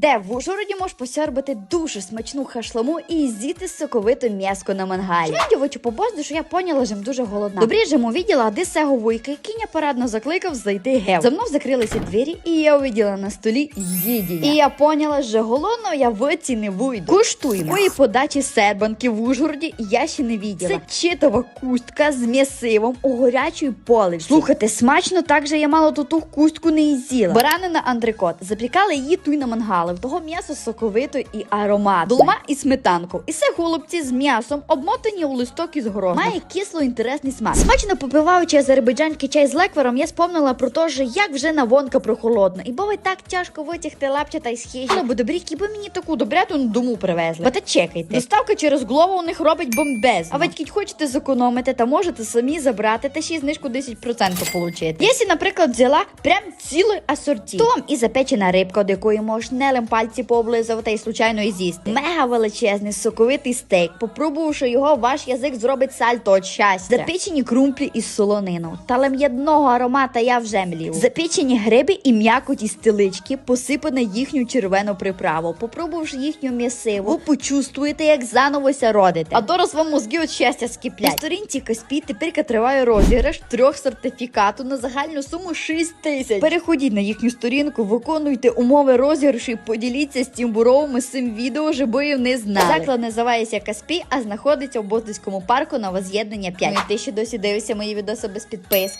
Де в Ужгороді можеш посярбати дуже смачну хашламу і з'їти соковиту м'яско на мангалі. Дівочу побозду, що я поняла, що я дуже голодна. Добрі ж йому відділа, а де сего вуйки, кіня порадно закликав зайти гев. За мною закрилися двері, і я увиділа на столі їдіння. І я поняла, що голодно я в оці не вийду. Куштуємо. Мої подачі сербанки в Ужгороді я ще не відділа. Це читова кустка з м'ясивом у горячої поливці. Слухайте, смачно так же я мало ту ту кустку не їзділа. Баранина андрикот. Запікали її туй на мангали. В того м'ясо соковито і аромат. Долма і сметанку. І все голубці з м'ясом, обмотані у листок із горохом. Має кисло інтересний смак. Смачно попиваючи азербайджанський чай з леквером, я спомнила про те, що як вже навонка прохолодна. І бо так тяжко витягти лапчата із хижі. Але бо добрі, би мені таку добряту дому привезли. Бо та чекайте. Доставка через глову у них робить бомбезно. А ви кіть хочете зекономити, та можете самі забрати та ще й знижку 10% получити. Якщо, наприклад, взяла прям цілий асорті, то вам і запечена рибка, до якої можеш нелем пальці пооблизувати й случайно і з'їсти. Мега величезний соковитий стейк. Попробувавши його, ваш язик зробить сальто від щастя. Запечені крумплі із солонину. Та лем'ядного аромата я вже млів. Запечені гриби і м'якоті стелички, посипане їхню червону приправу. Попробувавши їхню м'ясиву, ви почувствуєте, як зановося родите. А дорос вам мозги від щастя скиплять. На сторінці Каспі тепер триває розіграш трьох сертифікату на загальну суму 6 тисяч. Переходіть на їхню сторінку, виконуйте умови розіграшу і поділіться з тим Буровим з цим відео, щоб ви не знали. Заклад називається Каспі, а знаходиться у Боздиському парку на воз'єднання 5. Ну, і ти ще досі дивишся мої відоси без підписки.